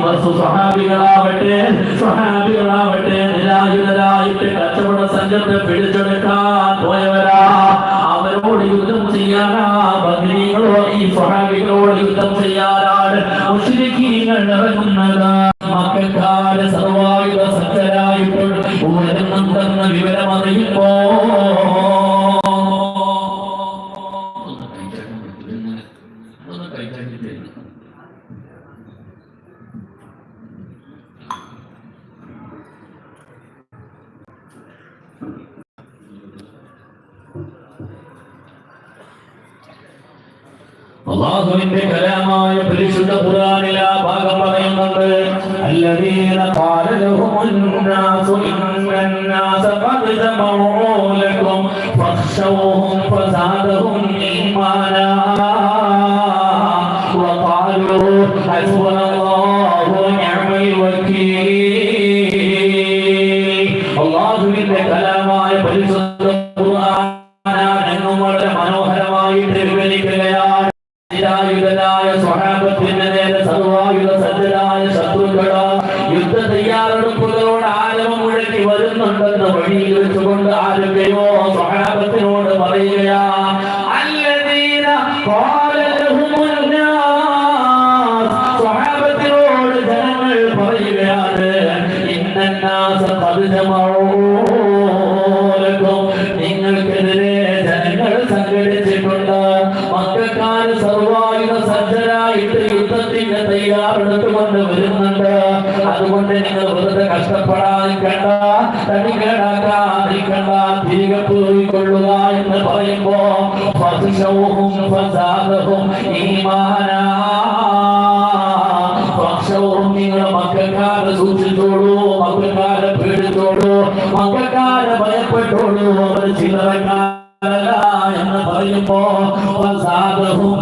സ്വഹാബികളാവട്ടെ സ്വഹാബികളാവട്ടെ നിരായുധരായിട്ട് കച്ചവട സംഘത്തെ പിടിച്ചെടുക്കാൻ പോയവരാ. അവരോട് യുദ്ധം ചെയ്യാനാ ബദ്രീകളോ ഈ സ്വഹാബികളോട് യുദ്ധം ചെയ്യാനാണ് മുസ്ലിഖീങ്ങൾ ഇറങ്ങുന്നത്. সাইফুল തിരികെ പോയിക്കൊള്ളുക എന്ന് പറയുമ്പോ ഫസ്ഹവും ഫസാദഹും ഈമാനാ. പക്ഷവും നിങ്ങൾ മക്കാരെ സൂക്ഷിച്ചോളൂ മക്കാരെ പേടിച്ചോളൂ മക്കാരെ ഭയപ്പെട്ടോളൂ. അവർ ചിലവ എന്ന് പറയുമ്പോ ഫസാദഹും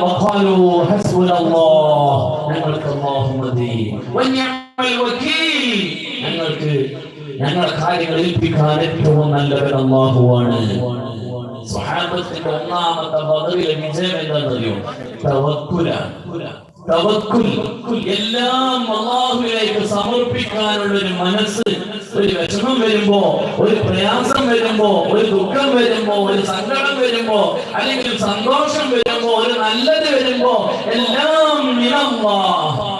വഖാലു ഹസ്ബുനല്ലാഹ് ഞങ്ങൾക്ക് അല്ലാഹു മതി വനിഅമൽ വകീൽ ഞങ്ങൾക്ക് ഞങ്ങളെ കാര്യങ്ങൾ ഏൽപ്പിക്കാൻ ഏറ്റവും നല്ലവൻ അള്ളാഹുവാണ് സ്വഹാബത്തിന്റെ ഒന്നാമത്തെ ബദറിലെ വിജയം എന്താണെന്നറിയോ തവക്കുല തവക്കുൽ എല്ലാം അള്ളാഹുവിലേക്ക് സമർപ്പിക്കാനുള്ള ഒരു മനസ്സ് ഒരു വിഷമം വരുമ്പോ ഒരു പ്രയാസം വരുമ്പോ ഒരു ദുഃഖം വരുമ്പോ ഒരു സങ്കടം വരുമ്പോ അല്ലെങ്കിൽ സന്തോഷം വരുമ്പോ ഒരു നല്ലത് വരുമ്പോ എല്ലാം നിറവാഹ്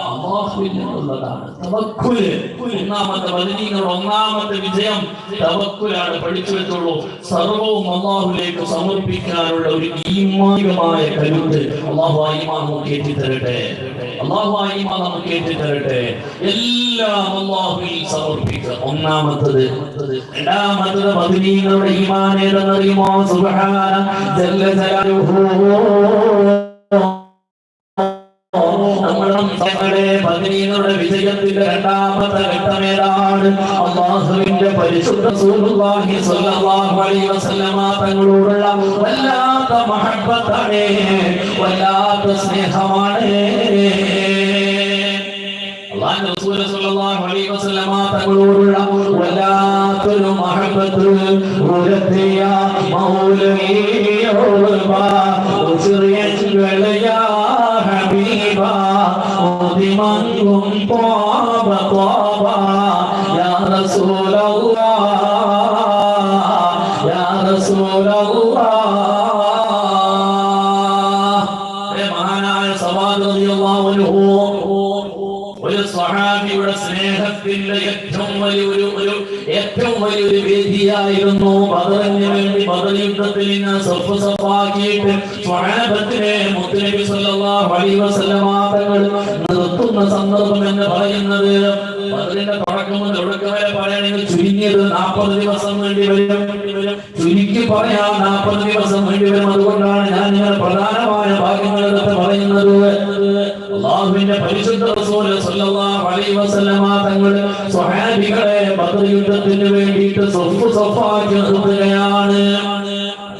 നിന്നുള്ളതാണ് തവക്കുൽ ഒന്നാമത്തെ ബദരീങ്ങൾ ഒന്നാമത്തെ വിജയം തവക്കുലാണ് പഠിച്ചു വെച്ചുള്ളൂ സർവവും അള്ളാഹുലേക്ക് സമർപ്പിക്കാനുള്ള ഒരു ഈമാനികമായ കരുത്ത് അള്ളാഹു ആ ഈമാൻ നമുക്ക് ഏറ്റിത്തരട്ടെ. അള്ളാഹു ആ ഈമാൻ നമുക്ക് ഏറ്റിത്തരട്ടെ. എല്ലാം അള്ളാഹുവിൽ സമർപ്പിക്കുക. ഒന്നാമത്തത് രണ്ടാമത്തത് പതിനീങ്ങളുടെ ഈമാനേതെന്നറിയുമോ സുബ്ഹാന ജല്ല ജലാലുഹു പറയുകയാണ് അള്ളാഹുവിന്റെ പരിശുദ്ധ തങ്ങളോടുള്ള വല്ലാത്ത മഹത്വത്താണ് വല്ലാത്ത സ്നേഹമാണ്. തങ്ങളോടുള്ള വല്ലാത്തൊരു മഹത്വത്തിൽ ചെറിയ വിളയാ ഹബീബ മങ്ങും പോവ പോവാ رسول الله يا رسول الله ഒരു സഹാബിയുടെ സ്നേഹത്തിന്റെ ഏറ്റവും വലിയൊരു ഒരു ഏറ്റവും വലിയൊരു വേദിയായിരുന്നു. ബദറിന് ബദർ യുദ്ധത്തിൽ ഞാൻ സ്വപ്പ് സ്വപ്പാക്കിയിട്ട് സ്വഹാബത്തിനെ മുത്തനബി സല്ലല്ലാഹു അലൈഹി വസല്ലമ തങ്ങൾ നിർത്തുന്ന സന്ദർഭം എന്ന് പറയുന്നത് ബദറിന്റെ തുടക്കം മുതൽ ഒടുക്കം വരെ പറയുകയാണെങ്കിൽ ചുരുങ്ങിയത് നാൽപ്പത് ദിവസം വേണ്ടി വരും. ചുരുക്കി പറയാം നാൽപ്പത് ദിവസം വേണ്ടി വരും. അതുകൊണ്ടാണ് ഞാൻ നിങ്ങൾ പ്രധാനമായ ഭാഗങ്ങൾ പറയുന്നത്. അള്ളാഹുവിന്റെ പരിശുദ്ധ സല്ലല്ലാഹു അലൈഹി വസല്ലമ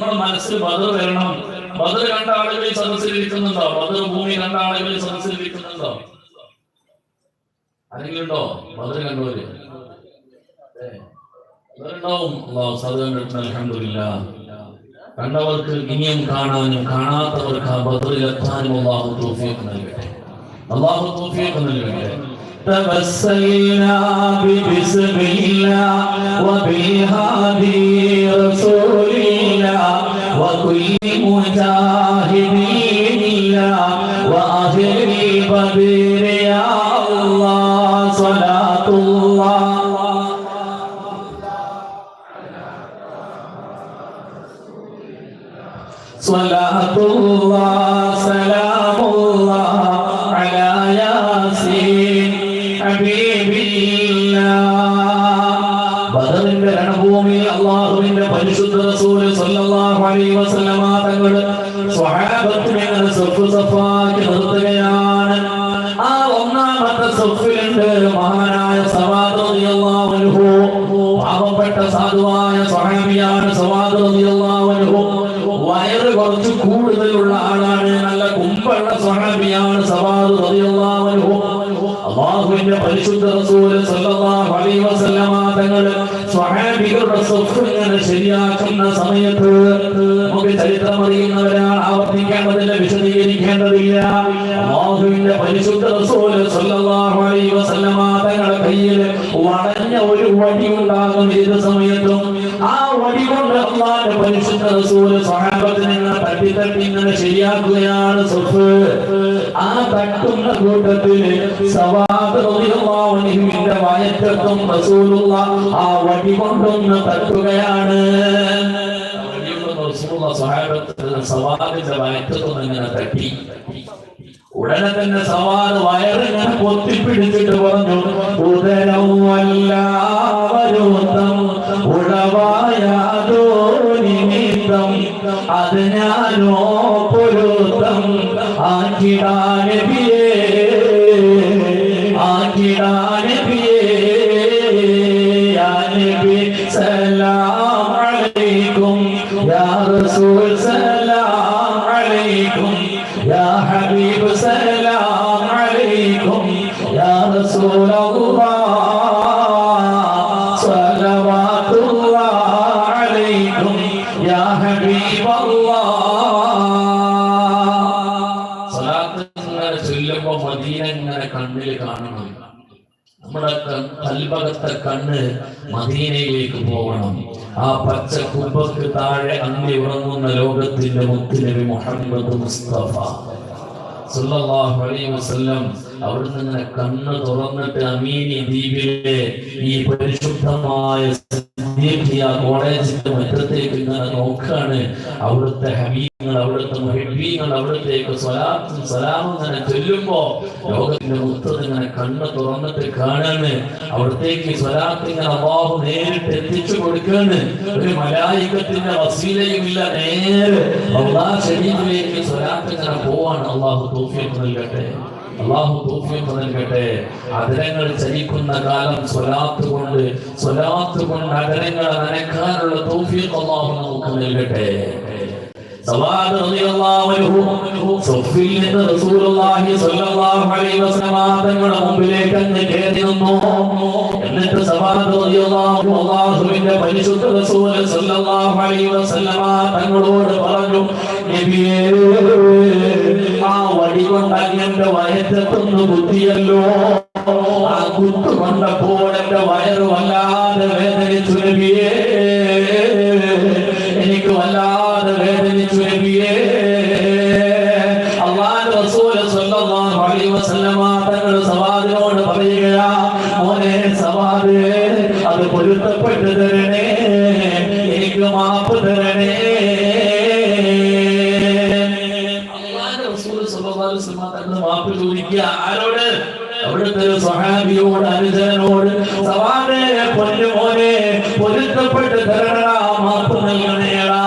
ബദർ മനസ്സിൽ ബദർ വരണം. ബദർ കണ്ട ആളുകൾ സദസ്സിൽ ഇരിക്കുന്നുണ്ടോ ബദർ ഭൂമി കണ്ട ആളുകൾ സദസ്സിൽ ഇരിക്കുന്നുണ്ടോ ആരെങ്കിലും ഉണ്ടോ ബദർ കണ്ടവര് അതെ. ബദറുണ്ടാവും അള്ളാഹു സദ കണ്ടിട്ട് അൽഹംദുലില്ലാ കണ്ടവർക്ക് ഇനിയും കാണാനും കാണാത്തവർക്ക് ആ ബദറിൽ എത്താനും അള്ളാഹു തൗഫീഖ് നൽകട്ടെ അള്ളാഹു തൗഫീഖ് നൽകട്ടെ تبسلنا ببسم الله وبهادي رسول الله وكل مجاهدين الله وأهل بدر صلاة الله പരിശുദ്ധ റസൂൽ സല്ലല്ലാഹു അലൈഹി വസല്ലമ തങ്ങൾ സ്വഹാബികളുടെ സ്വത്ത് ഇങ്ങനെ ശരിയാക്കുന്ന സമയത്ത് നമുക്ക് ചരിത്രം അറിയുന്നവരാണ് ആവർത്തിക്കേണ്ടതില്ല വിശദീകരിക്കേണ്ടതില്ല. അള്ളാഹുവിന്റെ പരിശുദ്ധ റസൂൽ സല്ലല്ലാഹു അലൈഹി വസല്ലമ തങ്ങളുടെ കയ്യിൽ വളഞ്ഞ ഒരു വടി ഉണ്ടാകും ഏത് സമയത്തും. വടി കൊണ്ട് അള്ളാഹുവിന്റെ പരിശുദ്ധ റസൂൽ സ്വഹാബത്തിനെ നിന്ന് തട്ടി തട്ടി ഇങ്ങനെ ശരിയാക്കുകയാണ് സ്വത്ത് ആ തട്ടുന്ന കൂട്ടത്തിൽ സവാദ് റളിയല്ലാഹു അൻഹുവിന്റെ വയറ്റത്തും റസൂലുള്ള ആ വടി കൊണ്ടൊന്ന് തട്ടുകയാണ്. സവാദിന്റെ വയറ്റത്തൊന്ന് ഇങ്ങനെ തട്ടി. ഉടനെ തന്നെ സവാദ് വയറിങ്ങനെ പൊത്തിപ്പിടിച്ചിട്ട് പറഞ്ഞു ഉദരവും വരുത്തം ഉടവായാതോ നിമിത്തം അത് ഞാനോ പൊരുത്തം ആക്കിടാനബിയേ കണ്ണ് മദീനയിലേക്ക് പോകണം. ആ പച്ച കുമ്പക്ക് താഴെ അങ്ങി ഉറങ്ങുന്ന ലോകത്തിന്റെ മുത്തുനബി മുഹമ്മദ് മുസ്തഫ. അവിടുന്ന് കണ്ണ് തുറന്നിട്ട് അമീനി ദ്വീപിലെ ഈ പരിശുദ്ധമായ സിദ്ദീഖിയ കോളേജിന്റെ മുറ്റത്തേക്ക് ഇങ്ങനെ നോക്കാണ്. അവിടുത്തെ ഹബീബുകൾ അവിടുത്തെ മുഹിബീങ്ങൾ അവിടത്തേക്ക് സ്വലാത്തും സലാമും ഇങ്ങനെ ചൊല്ലുമ്പോ ലോകത്തിന്റെ മുത്തത് ഇങ്ങനെ കണ്ണ് തുറന്നിട്ട് കാണാണ്. അവിടത്തേക്ക് സ്വലാത്ത് ഇങ്ങനെ അള്ളാഹു നേരിട്ട് എത്തിച്ചു കൊടുക്കാണ്. ഒരു മലായികത്തിന്റെ വസീലയും ഇല്ല നേരെ. അള്ളാഹ് ശരീരത്തിലേക്ക് സ്വലാത്ത് ഇങ്ങനെ പോവാണ്. അള്ളാഹു തൗഫീഖ് നൽകട്ടെ. അള്ളാഹു നൽകട്ടെ. അകരങ്ങൾ ചലിക്കുന്ന കാലം സ്വലാത്ത് കൊണ്ട് സ്വലാത്ത് കൊണ്ട് അകരങ്ങൾ നനക്കാനുള്ള തൗഫീഖ് അള്ളാഹു നമുക്ക് നൽകട്ടെ. നിന്ന് റസൂലുള്ളാഹി സ്വല്ലല്ലാഹു അലൈഹി തങ്ങളുടെ എന്നിട്ട് പരിശുദ്ധ റസൂൽ സ്വല്ലല്ലാഹു അലൈഹി തങ്ങളോട് പറഞ്ഞു നബിയേ കൊണ്ട് അങ്ങന്റെ വയറ്റത്തൊന്ന് കുത്തിയല്ലോ. ആ കുത്തു കൊണ്ടപ്പോൾ എന്റെ വയറ് വല്ലാതെ വേദനിച്ചു നബിയേ എനിക്ക് വല്ലാതെ വേദനിച്ചു മാപ്പ് ചോദിക്കുക ആരോട്? അവിടുത്തെ ഒരു സ്വഹാബിയോട് അനുജനോട് സവാദേ പൊന്നുമോനെ പൊരുത്തപ്പെട്ട് തരണടാ മാപ്പ് നൽകണേടാ.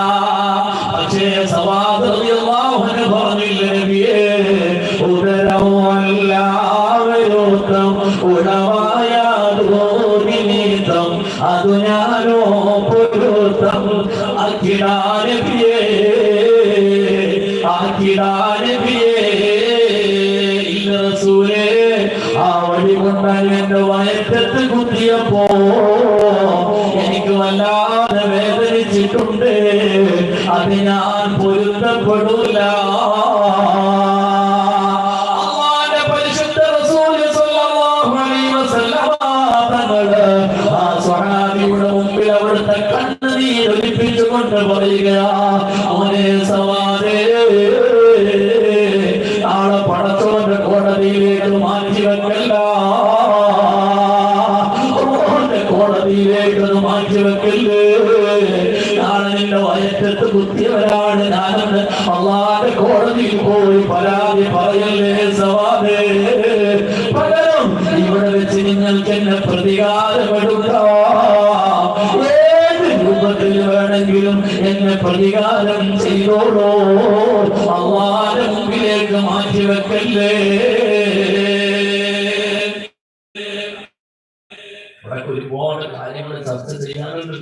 പക്ഷേ സവാദ് റളിയല്ലാഹു അൻഹു പറഞ്ഞില്ല നബിയേ ഉദരമല്ലാവരോത്തം ഉടവായാതോനിമിത്തം അതു ഞാനോ പൊരുത്തം അഖിലാനബിയേ അവിടുത്തെ കണ്ണുനീർ ഒലിപ്പിച്ചുകൊണ്ട് പറയുക അവനെ സവാരേ ആളെ പടച്ചോന്റെ കോടതിയിലേക്ക് മാറ്റി വെക്കല്ല? കോടതിയിലേക്ക് മാറ്റി വെക്കല്ലേ നാളെ നിന്റെ വയറ്റത്ത് കുത്തിയവരാണ് ഞാനെന്ന് അള്ളാന്റെ കോടതിയിൽ പോയി പരാതി പറയല്ലേ സവാദേ പ്രതികാരം ചെയ്തോളോ. അള്ളാന്റെ മുമ്പിലേക്ക് മാറ്റി വെക്കല്ലേ. ഒരുപാട് കാര്യങ്ങൾ ചർച്ച ചെയ്യാനുണ്ട്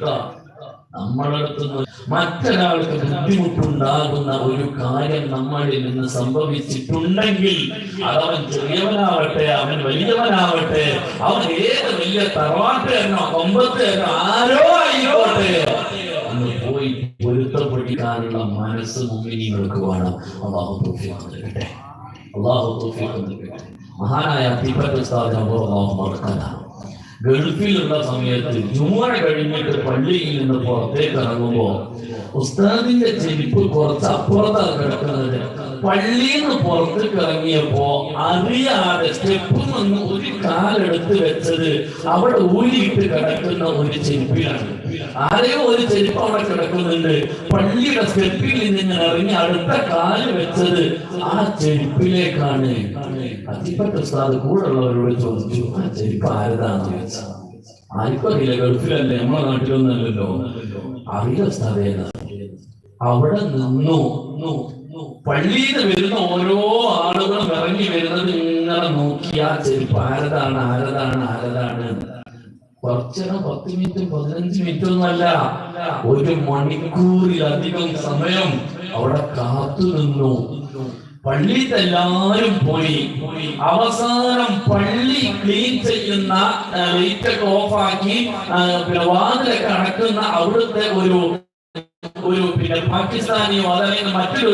നമ്മളടുത്ത് മറ്റൊരാൾക്ക് ബുദ്ധിമുട്ടുണ്ടാകുന്ന ഒരു കാര്യം നമ്മളിൽ നിന്ന് സംഭവിച്ചിട്ടുണ്ടെങ്കിൽ അതവൻ ചെറിയവനാവട്ടെ അവൻ വലിയവനാവട്ടെ അവൻ ഏത് വലിയ തറവാട്ടുകാരനോ കൊമ്പത്തുകാരനോ ആരോ ആയിക്കോട്ടെ. പോയി പൊരുത്തപ്പെടിക്കാനുള്ള മനസ്സ് മുമ്പിനികൾക്ക് വേണം അള്ളാഹു തൗഫീഖ് നൽകട്ടെ അള്ളാഹു തൗഫീഖ് നൽകട്ടെ മഹാനായ ഉസ്താദ് അള്ളാഹു മറക്കാനാണ് ഗൾഫിലുള്ള സമയത്ത് ജുമുഅ കഴിഞ്ഞിട്ട് പള്ളിയിൽ നിന്ന് പുറത്തേക്ക് ഇറങ്ങുമ്പോ ഉസ്താദിന്റെ ചെരുപ്പ് കുറച്ച് അപ്പുറത്താണ് കിടക്കുന്നത്. പള്ളിയിൽ നിന്ന് പുറത്തേക്ക് ഇറങ്ങിയപ്പോ അറിയാതെ സ്റ്റെപ്പ് നിന്ന് ഒരു കാലെടുത്ത് വെച്ചത് അവിടെ ഊരിയിട്ട് കിടക്കുന്ന ഒരു ചെരുപ്പിലാണ്. ആരെയോ ഒരു ചെരുപ്പ് അവിടെ കിടക്കുന്നുണ്ട്. പള്ളിയുടെ സ്റ്റെപ്പിൽ നിന്ന് ഇങ്ങനെ ഇറങ്ങി അടുത്ത കാൽ വെച്ചത് ആ ചെരുപ്പിലേക്കാണ്. ഉസ്താദ് കൂടെ ഉള്ളവരോട് ചോദിച്ചു ആ ചെരുപ്പ് ആരതാന്ന് ചോദിച്ചു? ആർക്കും അറിയില്ല ഗൾഫിലല്ലേ നമ്മളെ നാട്ടിലൊന്നല്ലല്ലോ അറിയില്ല ഉസ്താദേ അവിടെ നിന്നു. പള്ളിയിൽ വരുന്ന ഓരോ ആളുകളും ഇറങ്ങി വരുന്നത് ഇങ്ങനെ നോക്കിയാൽ ചെരുപ്പ് ആരതാണ് ആരതാണ് ആരതാണ്. കുറച്ചേരം പത്ത് മിനിറ്റ് പതിനഞ്ച് മിനിറ്റ് ഒന്നല്ല ഒരു മണിക്കൂറിലധികം സമയം അവിടെ കാത്തു നിന്നു പള്ളിയിൽ എല്ലാവരും പോയി അവസാനം പള്ളി ക്ലീൻ ചെയ്യുന്ന ലൈറ്റ് ഓഫ് ഓഫാക്കി പിന്നെ വാതിലൊക്കെ അടക്കുന്ന അവിടുത്തെ ഒരു ഒരു പിന്നെ പാകിസ്ഥാനിയോ അതല്ലെങ്കിൽ മറ്റൊരു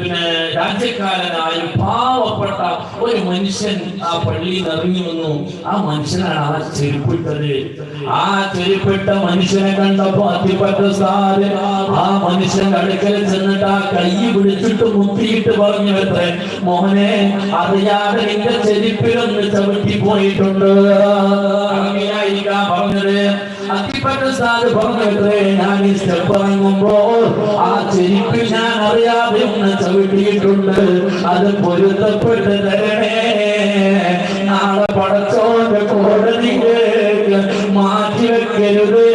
പിന്നെ രാജ്യക്കാരനായ പാവപ്പെട്ട ഒരു മനുഷ്യൻ ആ പള്ളിയിൽ ഇറങ്ങി വന്നു ആ മനുഷ്യനാണ് ആ ചെരുപ്പിട്ടത്. ആ ചെരുപ്പിട്ട മനുഷ്യനെ കണ്ടപ്പോ അത്തിപ്പറ്റ സാര് ആ മനുഷ്യൻ അടുക്കൽ ചെന്നിട്ട് ആ കൈ പിടിച്ചിട്ട് മുത്തിയിട്ട് പറഞ്ഞു എത്രേ മോനെ അറിയാതെ നിന്റെ ചെരുപ്പിലൊന്ന് ചവിട്ടി പോയിട്ടുണ്ട്. അങ്ങനെയായിരിക്കാം പറഞ്ഞത്. അത്തിപ്പറ്റ സാറ് പറഞ്ഞത്രേ ഞാൻ ഈ സ്റ്റെപ്പ് ഇറങ്ങുമ്പോ ആ ചെരുപ്പിൽ ഞാൻ അറിയാതെ ഒന്ന് ചവിട്ടിയിട്ടുണ്ട് അത് പൊരുത്തപ്പെട്ട് തരണേ നാളെ പടച്ചോന്റെ കോടതിയിലേക്ക് മാറ്റി വെക്കരുതേ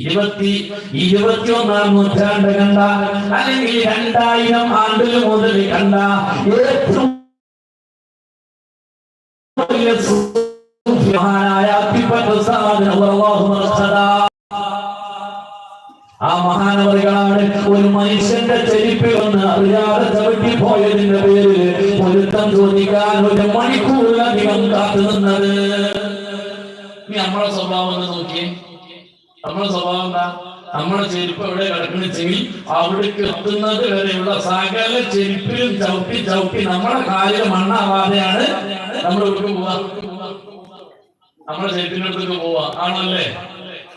ഇരുപത്തി ഇരുപത്തിയൊന്നാം നൂറ്റാണ്ട് കണ്ട അല്ലെങ്കിൽ രണ്ടായിരം ആണ്ടിൽ മുതൽ കണ്ട ഏറ്റവും വലിയ മഹാനായ ആ മഹാനവറികളാണ് ഒരു മനുഷ്യന്റെ ചെരിപ്പിൽ ഒന്ന് അറിയാതെ ചവിട്ടി പോയതിന്റെ പേരിൽ പൊരുത്തം ചോദിക്കാൻ ഒരു മണിക്കൂറിലധികം കാത്തു നിന്നത്. നമ്മളെ സ്വഭാവം ഒന്ന് നോക്കിയേ. നമ്മളെ സ്വഭാവം എന്താ? നമ്മളെ ചെരുപ്പ് എവിടെ കിടക്കണെച്ചെങ്കിൽ അവിടേക്ക് എത്തുന്നത് വരെയുള്ള സകല ചെരുപ്പിലും ചവിട്ടി ചവിട്ടി നമ്മളെ കാലിൽ മണ്ണാവാതെയാണ് നമ്മൾ ഒരിക്കും പോവാ. നമ്മുടെ ശരീരത്തിനടുത്തേക്ക് പോവാ. ആണല്ലേ?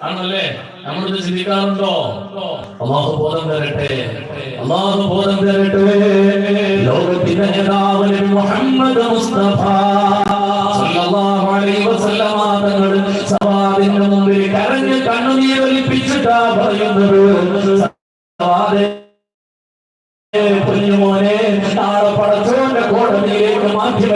ആണല്ലേ? നമ്മളിത് ചിന്തിക്കാറുണ്ടോ? അള്ളാഹു ബോധം തരട്ടെ. അള്ളാഹു ബോധം തരട്ടെ. ലോകത്തിന്റെ നേതാവ് മുഹമ്മദ് മുസ്തഫ. പറയുന്നത്. സവാദേ നാളെ പടച്ചവന്റെ കോടതിയിലേക്ക് മാറ്റി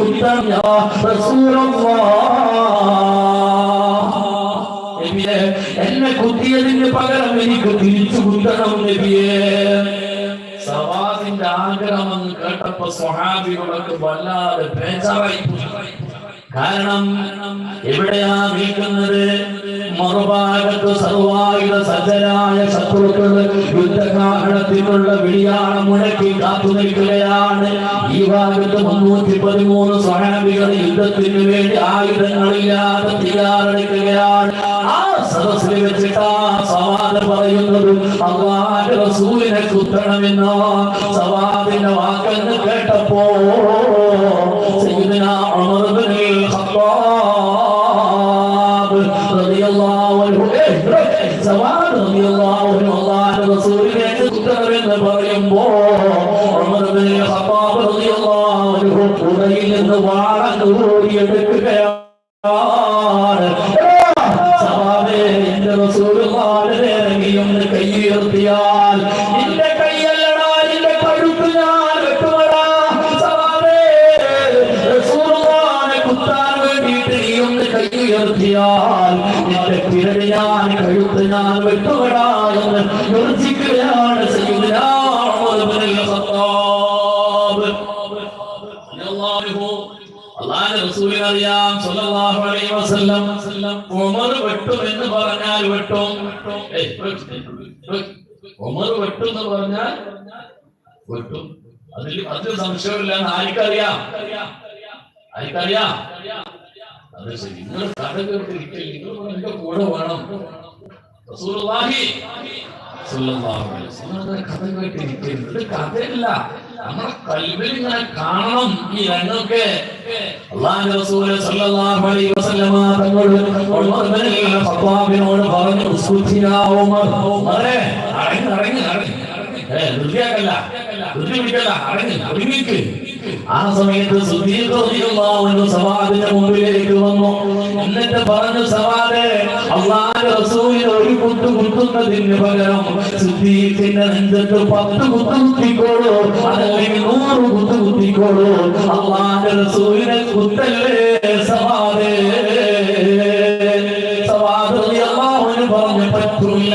തിരിച്ചു يا رسول الله എന്നെ കുത്തിയതിന് പകരം എനിക്ക് തിരിച്ചു കുത്തണം നബിയേ സവാദിന്റെ ആഗ്രഹം കേട്ടപ്പോ സ്വഹാബികളൊക്കെ വല്ലാതെ ബേജാറായി പോയി. കാരണം എവിടെയാ നിൽക്കുന്നത്? മറുഭാഗത്ത് സർവായുധ സജ്ജരായ ശത്രുക്കൾ യുദ്ധകാരണത്തിനുള്ള വിളിയാണ് മുഴക്കി കാത്തു നിൽക്കുകയാണ്. ഈ ഭാഗത്ത് മുന്നൂറ്റി പതിമൂന്ന് സ്വഹാബികൾ യുദ്ധത്തിന് വേണ്ടി ആയുധങ്ങളില്ലാതെ തയ്യാറെടുക്കുകയാണ്. ആ സദസ്സിൽ വെച്ചിട്ടാ സവാദ് പറയുന്നത് അള്ളാഹ് റസൂലിനെ കുത്തണമെന്നോ സവാദിന്റെ വാക്കെന്ന് കേട്ടപ്പോ ഒന്ന് കൈയുയർത്തിയാൽ പറഞ്ഞാൽ വെട്ടും. ഏയ്, വെട്ടും എന്ന് പറഞ്ഞാൽ വെട്ടും. അതിൽ അതിൽ സംശയമില്ല ആർക്കറിയാം? ആർക്കറിയാം? അത് ശരി. നിങ്ങൾ കഥ നിങ്ങൾ എന്റെ കൂടെ വേണം. കഥ കേട്ടിരിക്കരുത് കഥയല്ല. നമ്മുടെ കൽവിൽ കാണണം ഈ രംഗമൊക്കെ. റസൂൽ സ്വല്ലല്ലാഹു അലൈഹി വസല്ലമ തങ്ങൾ ഉമർ ഇബ്നുൽ ഖത്താബിനോട് പറഞ്ഞു ഉസ്കുത്തിനാ ഉമർ. ഉമറേ അടങ്ങ് അടങ്ങ് അടങ്ങ്. ഏ പിടിക്കല്ല അടങ്ങ് ഒരുമിക്ക്. ആ സമയത്ത് സവാദിന്റെ മുമ്പിലേക്ക് വന്നു. എന്നിട്ട് പറഞ്ഞു സവാദ് അള്ളാഹുവിന്റെ റസൂലിന് ഒരു കുത്ത് കുത്തുന്നതിന് പകരം സുദ്ദീഖിന്റെ നെഞ്ചത്ത് പത്ത് കുത്ത് കുത്തിക്കോളൂ. അതല്ലെങ്കിൽ നൂറ് കുത്ത് കുത്തിക്കോളൂ. അള്ളാന്റെ റസൂലിനെ കുത്തല്ലേ സവാദേ പറഞ്ഞു പറ്റില്ല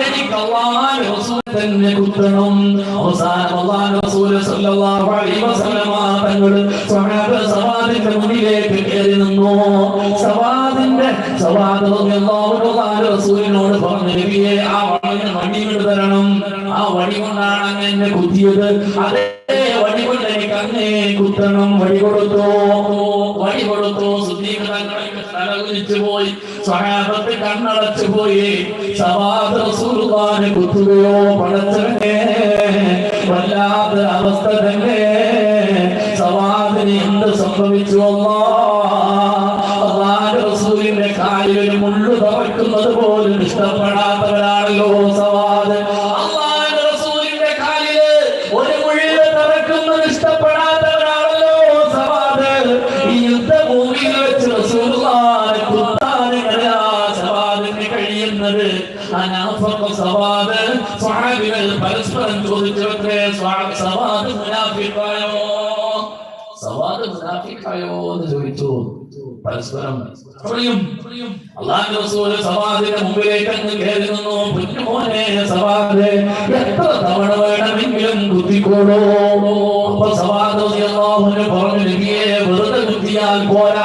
എനിക്ക് അള്ളാഹുവിന്റെ റസൂൽ തന്നെ കുത്തണം. അവസാനം അള്ളാഹുവിന്റെ റസൂൽ അലൈഹി വസല്ലമ തങ്ങൾ സവാദിന്റെ മുന്നിലേക്ക് കയറി നിന്നു. സവാദിന്റെ സവാദ് റസൂലിനോട് പറഞ്ഞു നബിയെ ആ വളഞ്ഞ വണ്ടി തരണം. ആ വടി കൊണ്ടാണ് അങ്ങ് എന്നെ കുത്തിയത്. അതേ വടി കൊണ്ട് എനിക്ക് കുത്തണം. വടി കൊടുത്തു? വടി കൊടുത്തു. സുദ്ദീഖ് തല കുനിച്ചു പോയി. സഹാബത്ത് കണ്ണടച്ചു പോയി. സവാദ് റസൂലുള്ളാഹിനെ കുത്തുകയോ പടച്ചവനെ വല്ലാത്ത അവസ്ഥ തന്നെ എന്ത് സംഭവിച്ചു അല്ലാ അള്ളാഹുവിന്റെ വേണമെങ്കിലും കുത്തിക്കോളൂ പറഞ്ഞു നബിയെ വെറുതെ കുത്തിയാൽ പോരാ.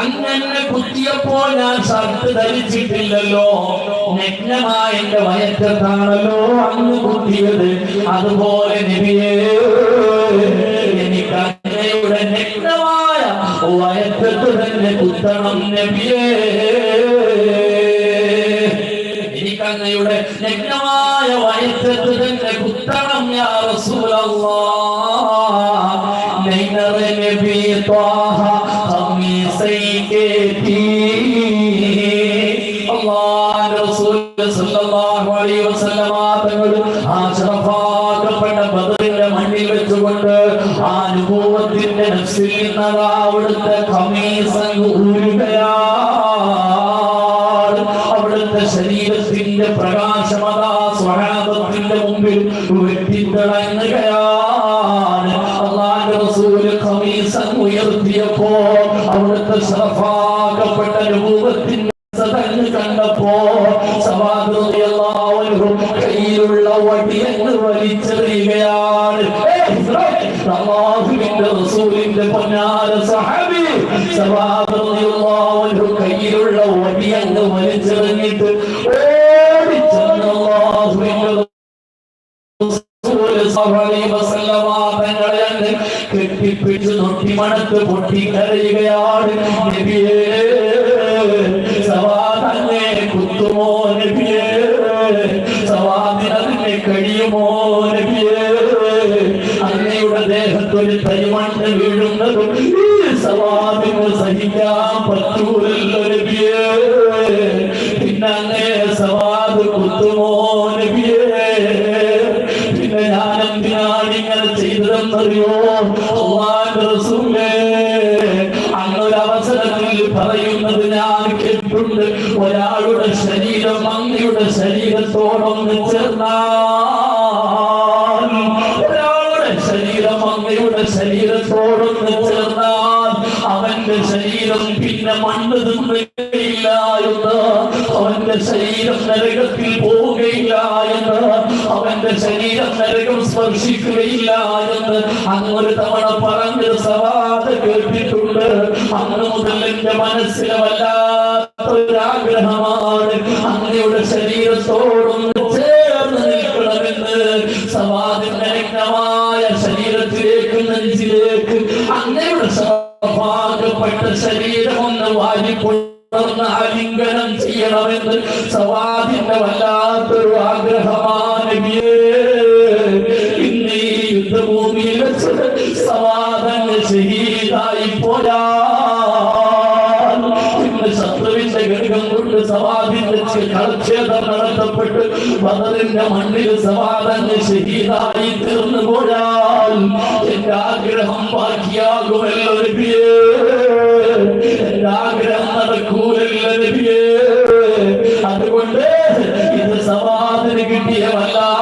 അങ്ങനെ കുത്തിയപ്പോൾ ഞാൻ ഷർട്ട് ധരിച്ചിട്ടില്ലല്ലോ. നഗ്നമായ എന്റെ വയറ്റത്താണല്ലോ അന്ന് കുത്തിയത്. അതുപോലെ നബിയെ എനിക്ക് അങ്ങയുടെ നഗ്നമായ വയറ്റത്ത് തന്നെ കുത്തണം നബിയേ. അങ്ങയുടെ നഗ്നമായ വയറ്റത്ത് തന്നെ കുത്തണം യാ റസൂലല്ലാഹ്. നബി ത്വാഹ ഖമീസൈകെ തീ ശരീരത്തിന്റെ പ്രകാശമത സ്വഹാബത്തിന്റെ മുമ്പിൽ വെട്ടിത്തിളങ്ങുകയാണ് അള്ളാന്റെ റസൂൽ ഖമീസങ്ങ് ഉയർത്തിയപ്പോ അവിടുത്തെ ശറഫാക്കപ്പെട്ട രൂപത്തിന്റെ സതങ്ങ് കണ്ടപ്പോ സവാദും കയ്യിലുള്ള വടിയങ്ങ് വലിച്ചെറിയുകയാണ്. റസൂലിന്റെ പൊന്നാര സഹാബി സവാദും നബിയേ നബിയേ റസൂലേ ഒരാളുടെ ശരീരം അങ്ങയുടെ ശരീരത്തോടൊന്ന് ചേർന്നാൽ പിന്നെ മണ്ണതും എന്ന് അവന്റെ ശരീരം നരകത്തിൽ പോവുകയില്ല എന്ന് അവന്റെ ശരീരം നരകം സ്പർശിക്കുകയില്ല എന്ന് അങ്ങൊരു തവണ പറഞ്ഞ് സവാദ കേട്ടിട്ടുണ്ട്. അന്ന് മുതൽ എന്റെ മനസ്സിലെ വല്ലാത്തൊരാഗ്രഹമാണ്. അങ്ങയുടെ ശരീരത്തോടൊന്ന് ചേർന്ന് നിൽക്കണമെന്ന് സവാദിന്റെ ശരീരത്തിലേക്ക് നെഞ്ചിലേക്ക് അങ്ങയുടെ സൗഭാഗ്യപ്പെട്ട ശരീരം ഒന്ന് വാരിക്കൊണ്ടുവന്ന് ആലിംഗനം ചെയ്യണമെന്ന് സവാദിന്റെ വല്ലാത്തൊരു ആഗ്രഹമാണ് ഇന്ന് ഈ യുദ്ധഭൂമിയിൽ സവാദങ്ങൾ ശരീരായി പോരാ ശത്രുവിന്റെ ഘടകം കൊണ്ട് സവാദിന്റെ കളക്ഷേത്രം നടത്തപ്പെട്ട് മണ്ണിൽ സവാദങ്ങൾ തീർന്നു പോയാൽ എന്റെ ആഗ്രഹം ബാക്കിയാകുമല്ലോ നബിയേ എന്റെ ആഗ്രഹം നടക്കൂലല്ലോ നബിയേ അതുകൊണ്ട് ഇത് സമാധാനം കിട്ടിയ വല്ലാത്തൊരു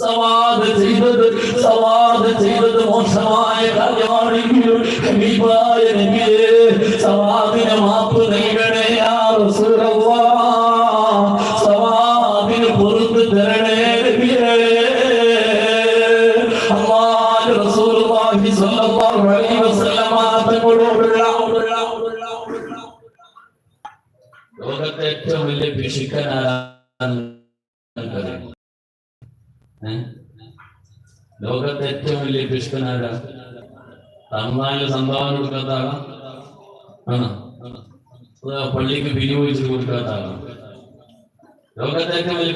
സവാദ് ചെയ്തത് സവാദ് ചെയ്തത് മോശമായ കാര്യമാണെങ്കിലും ഹബീബായ സവാദിന് മാപ്പ് നൽകണേ യാ റസൂലല്ലാഹ്. സവാദിന് പുറത്ത് തരണേ നബിയേ. അല്ലാഹു റസൂലുള്ളാഹി സ്വല്ലല്ലാഹു അലൈഹി വസല്ലമ തങ്ങളോടുള്ള ലോകത്തെ ഏറ്റവും വലിയ പിശുക്കനാണ് ഏ? ലോകത്തെ ഏറ്റവും വലിയ പിശുക്കനാരാ റമദാനിൽ സംഭാവന കൊടുക്കാത്ത ആളാ ആണോ പള്ളിക്ക് വിനിയോഗിച്ച് കൊടുക്കാത്ത ആളാ ലോകത്തെ ഏറ്റവും വലിയ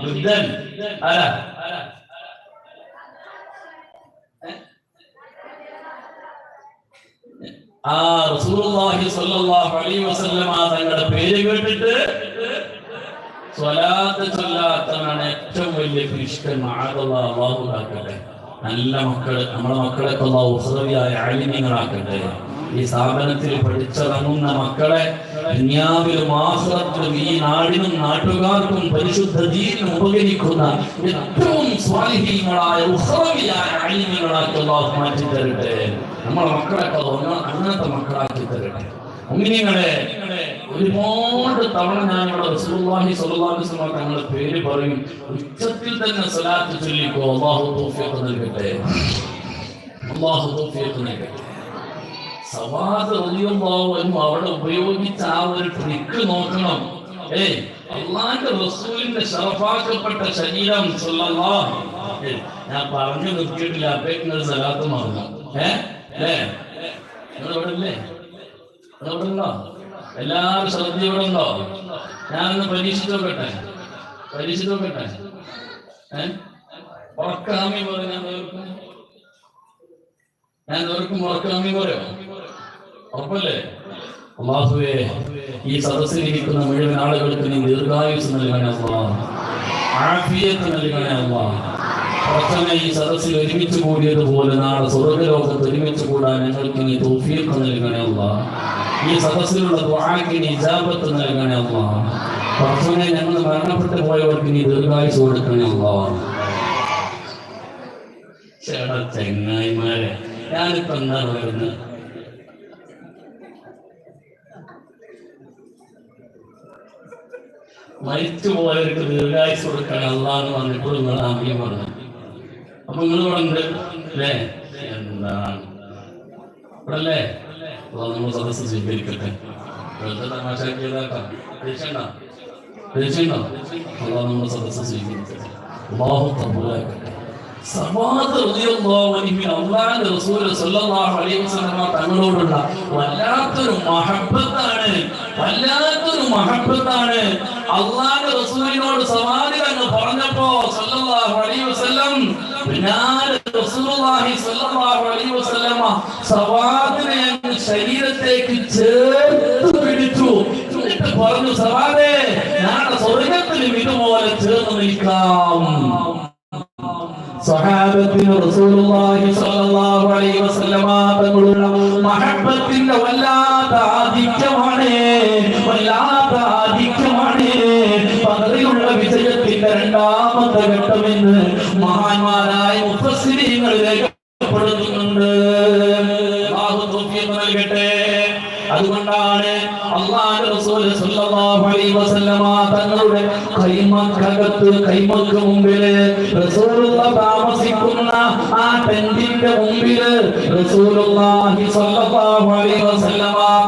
വൃദ്ധൻ ആരാ? ആ റസൂലുള്ളാഹി സ്വല്ലല്ലാഹു അലൈഹി വസല്ലമ തങ്ങളുടെ പേര് കേട്ടിട്ട് സ്വലാത്ത് ഏറ്റവും വലിയ അള്ളാഹു കാക്കട്ടെ നല്ല മക്കൾ നമ്മളെ മക്കളൊക്കെ ഉഹ്റവിയായ അലിമ്യങ്ങളാക്കട്ടെ ഈ സ്ഥാപനത്തിൽ പഠിച്ചിറങ്ങുന്ന മക്കളെ ദുനിയാവിലും ആഹ്ലത്തിലും ഈ നാടിനും നാട്ടുകാർക്കും പരിശുദ്ധ ദീനും ഉപകരിക്കുന്ന ഏറ്റവും സ്വാലിഹീങ്ങളായ ഉഹ്റവിയായ അലിമ്യങ്ങളാക്കി അള്ളാഹു മാറ്റി തരട്ടെ നമ്മളെ മക്കളൊക്കെ അങ്ങനത്തെ മക്കളാക്കി തരട്ടെ. ഉമ്മിനിങ്ങളെ ഒരുപാട് തവണ സ്വല്ലല്ലാഹു അലൈഹി വസല്ലം തങ്ങളുടെ പേര് പറയും. ഉച്ചത്തിൽ തന്നെ സലാത്ത് ചൊല്ലിക്കോ. അള്ളാഹു തൗഫീഖ് നൽകട്ടെ. അല്ലാഹു തൗഫീഖ് നൽകട്ടെ. സവാദ് അൻഹു അവിടെ ഉപയോഗിച്ച ആ ഒരു ട്രിക്ക് നോക്കണം. ഏയ് അള്ളാന്റെ റസൂലിന്റെ ശറഫാക്കപ്പെട്ട ശരീരം സ്വല്ലല്ലാഹു. ഞാൻ പറഞ്ഞു നിർത്തിയിട്ടില്ല. അപ്പേക്കുന്നത് സലാത്ത് മറന്നു ഏ അല്ലേ? നിങ്ങൾ ഇവിടെ എല്ലാവരും ശ്രദ്ധ ശ്രദ്ധയോടെ ഉണ്ടോ ഞാനൊന്ന് പരീക്ഷിച്ചു നോക്കട്ടെ പരീക്ഷിച്ചു നോക്കട്ടെ ഉറക്കാമി പോലെ ഞാൻ നേർക്കും ഞാൻ നേർക്കും ഉറക്കാമി പോലെയോ? ഉറപ്പല്ലേ? അള്ളാഹുവേ ഈ സദസ്സിലിരിക്കുന്ന മുഴുവൻ ആളുകൾക്ക് നീ ദീർഘായുസ് നൽകണേ അള്ളാ. ആഫിയത്ത് ഈ സദസ്സിൽ ഒരുമിച്ച് കൂടിയതുപോലെ നാളെ സ്വർഗലോകത്ത് ഒരുമിച്ച് കൂടാൻ ഞങ്ങൾക്ക് നീ തോഫിയത്ത് നൽകണേ ഈ സദസ്സിലുള്ള ദുആക്ക് നീ ഇജാബത്ത് നൽകണേ അള്ളാ പ്രശ്നം ഞങ്ങൾ മരണപ്പെട്ടു പോയവർക്ക് നീ ദീർഘായുസ് കൊടുക്കണേ അള്ളാ ചേട്ടാ ഞാനിപ്പോ എന്താ പറയുന്നത്? മരിച്ചു പോയവർക്ക് ദീർഘായുസ് കൊടുക്കാൻ അള്ളാന്ന് പറഞ്ഞപ്പോൾ നിങ്ങൾ ആദ്യം പറഞ്ഞു. അപ്പൊ നിങ്ങൾ ഇവിടെ അല്ലേ എന്താണ്? അല്ലേ അള്ളാഹ് നമ്മൾ സദസ്സ് സ്വീകരിക്കട്ടെ. വെറുതെ തമാശാക്കിയതാക്കാം തീർച്ചയുണ്ടോ തീർച്ചയുണ്ടോ അള്ളാഹ് നമ്മൾ സദസ്സ് സ്വീകരിക്കട്ടെ. അള്ളാഹു തമ്പുരാക്കട്ടെ തങ്ങളോടുള്ള വല്ലാത്തൊരു മഹബ്ബത്താണ് വല്ലാത്തൊരു മഹബ്ബത്താണ് അല്ലാഹുവിന്റെ റസൂലിനോട് സമാധി തങ്ങൾ പറഞ്ഞപ്പോ സല്ലല്ലാഹു അലൈഹി വസല്ലം ശരീരത്തേക്ക് ചേർത്ത് പിടിച്ചു. എന്നിട്ട് പറഞ്ഞു സവാദേ ഞാൻ സ്വർഗത്തിലും ഇതുപോലെ ചേർന്ന് നിൽക്കാം. സഹാബത്തിന് റസൂലുള്ളാഹി സ്വല്ലല്ലാഹു അലൈഹി വസല്ലമ തങ്ങളുടെ മഹബ്ബത്തിന്റെ വല്ലാത്ത ആധിക്യമാണ്. വല്ലാത്ത വിജയത്തിന്റെ രണ്ടാമത്തെ ഘട്ടമെന്ന് മഹാന്മാരായ തൗഫീഖ് നൽകട്ടെ. അതുകൊണ്ടാണ് തങ്ങളുടെ കൈമക്കകത്ത് കൈമക്ക് മുമ്പിൽ താമസിക്കുന്ന ആ ടെന്റിന്റെ മുമ്പിൽ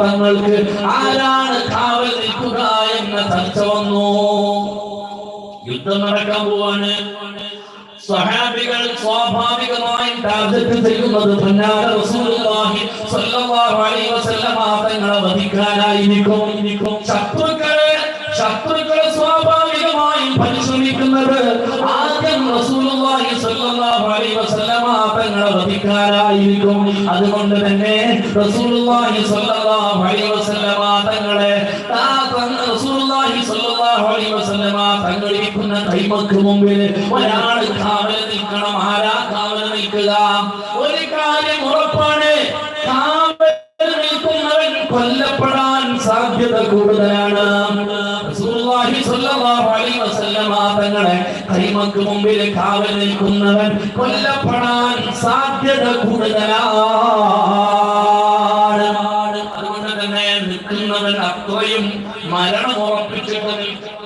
തങ്ങൾക്ക് ആരാണ് കാവൽ നിൽക്കുക എന്ന ചർച്ച വന്നു. യുദ്ധം നടക്കാൻ പോവാണ്. സഹാബികൾ സ്വാഭാവികമായും ടാർഗറ്റ് ചെയ്യുന്നത് തങ്ങളെ വധിക്കാനായിരിക്കും. ശത്രുക്കളെ ശത്രുക്കളെ സ്വാഭാവികമായും പരിശ്രമിക്കുന്നത് ആദ്യം തങ്ങളെ വധിക്കാനായിരിക്കും. അതുകൊണ്ട് തന്നെ തങ്ങളെ തങ്ങളിരിക്കുന്ന കൈമക്ക് മുമ്പിൽ ഒരാൾ കാവൽ നിൽക്കണം ആരാ കാവൽ നിൽക്കുക. ഒരു കാര്യം ഉറപ്പാണ് കാവൽ നിൽക്കുന്നവൻ കൊല്ലപ്പെടാൻ സാധ്യത കൂടുതലാണ്. തങ്ങളെ കൈമക്ക് മുമ്പിൽ കാവൽ നിൽക്കുന്നവൻ കൊല്ലപ്പെടാൻ സാധ്യത കൂടുതലാണ് അതുകൊണ്ട് തന്നെ നിൽക്കുന്നവൻ അത്രയും മരണം ഉറപ്പിച്ചിട്ട് നിൽക്കും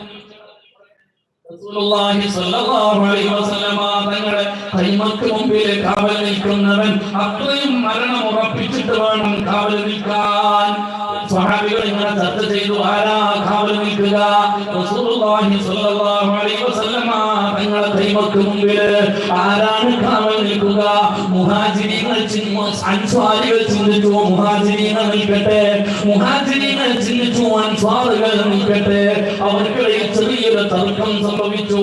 റസൂലുള്ളാഹി സ്വല്ലല്ലാഹു അലൈഹി വസല്ലമ തങ്ങളെ കൈമക്ക് മുമ്പിൽ കാവൽ നിൽക്കുന്നവൻ അത്രയും മരണം ഉറപ്പിച്ചിട്ട് വേണം കാവൽ നിൽക്കാൻ. സ്വഹാബികൾ ഇങ്ങനെ ചർച്ച ചെയ്തു ആരാ കാവൽ നിൽക്കുക? റസൂലുള്ളാഹി സ്വല്ലല്ലാഹു അലൈഹി വസല്ലമ തങ്ങളെ കൈമക്ക് മുമ്പിൽ ആരാണ് കാവൽ നിൽക്കുക? ചിന്മ അൻസ്വാരികൾ ചിന്തിച്ചു മുഹാജിനീങ്ങൾ നിൽക്കട്ടെ. മുഹാജിനീങ്ങൾ ചിന്തിച്ചു അൻസ്വാറുകൾ നിൽക്കട്ടെ. അവർക്കിടയിൽ ചെറിയൊരു തർക്കം സംഭവിച്ചു.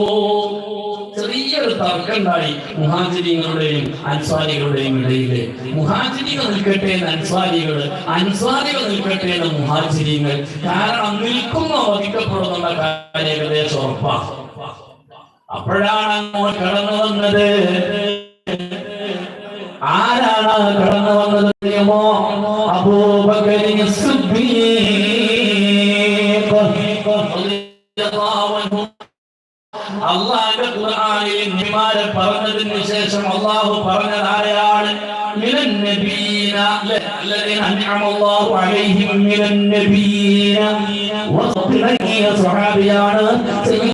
ചെറിയൊരു തർക്കം ഉണ്ടായി മുഹാജിരികളുടെയും അൻസ്വാരികളുടെയും ഇടയിൽ. മുഹാജിരികൾ നിൽക്കട്ടെ എന്ന് അൻസ്വാരികൾ അൻസ്വാരികൾ നിൽക്കട്ടെ എന്ന് മുഹാജിരികൾ കാരണം നിൽക്കുന്ന വധിക്കപ്പെടുന്ന കാര്യം ഏകദേശം ഉറപ്പാണ് അപ്പോഴാണ് അങ്ങോട്ട് കടന്നു വന്നത്. ആരാണ് കടന്നു വന്നത് അറിയുമോ അബൂബക്കറിന് അള്ളാന്റെ ഖുർആനിൽ നിമാരെ പറഞ്ഞതിന് ശേഷം അള്ളാഹു പറഞ്ഞത് ആരെയാണ് മിനൻ നബീന الذين أنعم الله عليهم من النبيين وصدقني صحابيان